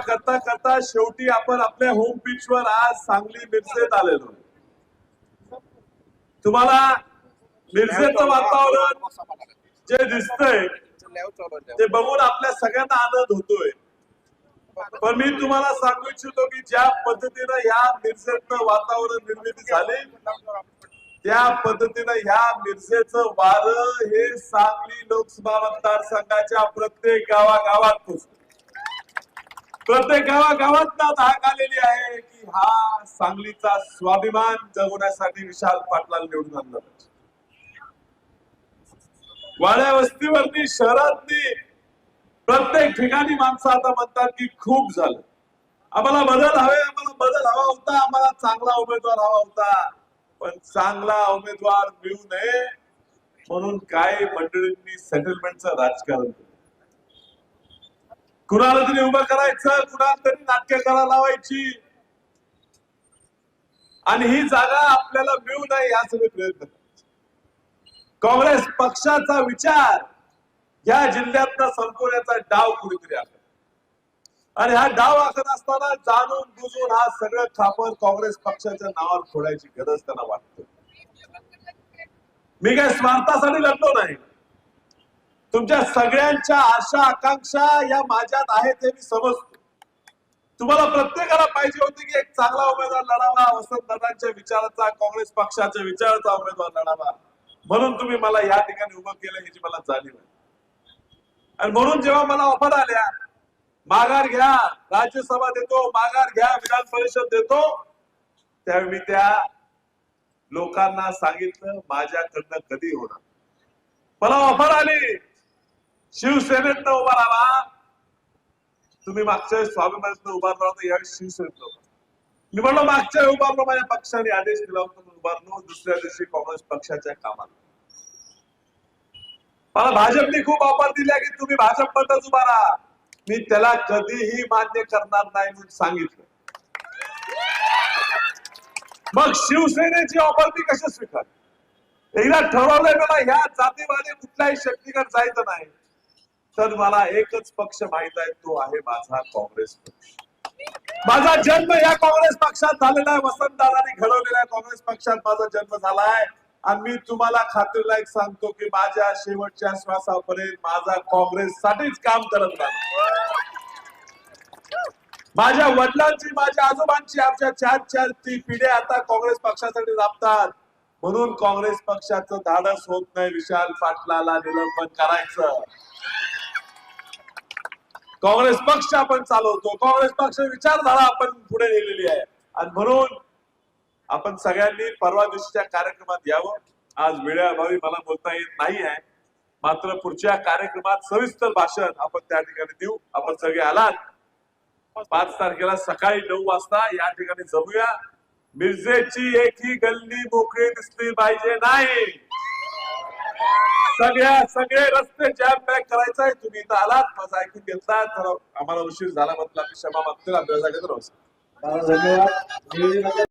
करता करता शेवटी आपण आपल्या होम पिच वर आज सांगली मिरजेत आलेलो तुम्हाला मिरजेचं वातावरण जे दिसतंय ते बघून आपल्या सगळ्यांना आनंद होतोय. पण मी तुम्हाला सांगू इच्छितो की ज्या पद्धतीनं ह्या मिरजेतनं वातावरण निर्मिती झाली त्या पद्धतीनं ह्या मिरजेचं वार हे सांगली लोकसभा मतदारसंघाच्या प्रत्येक गावागावात पोचत प्रत्येक गावागावात धाक आलेली आहे की हा सांगलीचा स्वाभिमान जगवण्यासाठी विशाल पाटलाला निवडून आणला वाड्या वस्तीवरती शहरातली प्रत्येक ठिकाणी माणसं आता म्हणतात की खूप झालं. आम्हाला बदल हवे आम्हाला बदल हवा होता आम्हाला चांगला उमेदवार हवा होता. पण चांगला उमेदवार मिळू नये म्हणून काही मंडळींनी सेटलमेंटचं राजकारण केलं. कुणाला तरी उभं करायचं कुणाला तरी नाट्य करा लावायची. आणि ही जागा आपल्याला मिळू नये यासाठी प्रयत्न काँग्रेस पक्षाचा विचार या जिल्ह्यातला संपवण्याचा डाव कुणीतरी आखत आणि हा डाव आखत असताना जाणून बुजून हा सगळं खापर काँग्रेस पक्षाच्या नावावर फोडायची गरज त्यांना वाटते. मी काय स्वार्थासाठी लढलो नाही. तुमच्या सगळ्यांच्या आशा आकांक्षा या माझ्यात आहेत हे मी समजतो. तुम्हाला प्रत्येकाला पाहिजे होते की एक चांगला उमेदवार लढावा वसंत दादांच्या विचाराचा काँग्रेस पक्षाच्या विचाराचा उमेदवार लढावा. म्हणून तुम्ही मला या ठिकाणी उभं केलं ह्याची मला जाणीव आहे. आणि म्हणून जेव्हा मला ऑफर आल्या माघार घ्या राज्यसभा देतो माघार घ्या विधान परिषद देतो त्यावेळी मी त्या लोकांना सांगितलं माझ्याकडनं कधी होणार. मला ऑफर आली. शिवसेनेतनं उभा राहा. तुम्ही मागच्या वेळेस स्वाभिमानातनं उभारला होता यावेळी शिवसेनेतनं उभा मी म्हणलो मागच्या वेळी उभारलो माझ्या पक्षाने आदेश दिला होता म्हणून उभारलो दुसऱ्या दिवशी काँग्रेस पक्षाच्या कामात. मला भाजपने खूप ऑफर दिल्या की तुम्ही भाजप मध्येच उभा राहा. मी त्याला कधीही मान्य करणार नाही म्हणून सांगितलं. मग शिवसेनेची ऑफर मी कशी स्वीकार एकदा ठरवलंय मला ह्या जातीवादी कुठल्याही शक्तीकडे जायचं नाही. तर मला एकच पक्ष माहीत आहे तो आहे माझा काँग्रेस पक्ष. माझा जन्म या काँग्रेस पक्षात झालेला आहे. वसंतदादाने घडवलेला आहे काँग्रेस पक्षात. माझा जन्म झालाय. आणि मी तुम्हाला खात्रीला एक सांगतो की माझ्या शेवटच्या श्वासापर्यंत माझा काँग्रेससाठीच काम करत राहणार. माझ्या वडिलांची माझ्या आजोबांची आमच्या चार चार ती पिढ्या आता काँग्रेस पक्षासाठी राबतात. म्हणून काँग्रेस पक्षाचं धाडस होत नाही विशाल पाटलाला निलंबन करायचं. काँग्रेस पक्ष आपण चालवतो काँग्रेस पक्ष विचारधारा आपण पुढे नेलेली आहे. आणि म्हणून आपण सगळ्यांनी परवा दिवशीच्या कार्यक्रमात यावं आज वेळेअभावी मला बोलता येत नाही आहे. मात्र पुढच्या कार्यक्रमात सविस्तर भाषण आपण त्या ठिकाणी देऊ. आपण सगळे आलात. पाच तारखेला सकाळी नऊ वाजता या ठिकाणी जमूया. मिरजेची एकही गल्ली मोकळी दिसली पाहिजे नाही. सगळ्या सगळे रस्ते जॅम पॅक करायचा आहे. तुम्ही इथं आलात. माझं ऐकून घेतला तर आम्हाला उशीर झाला म्हटलं आम्ही क्षमा मागतो आपल्या जागेत राहू धन्यवाद.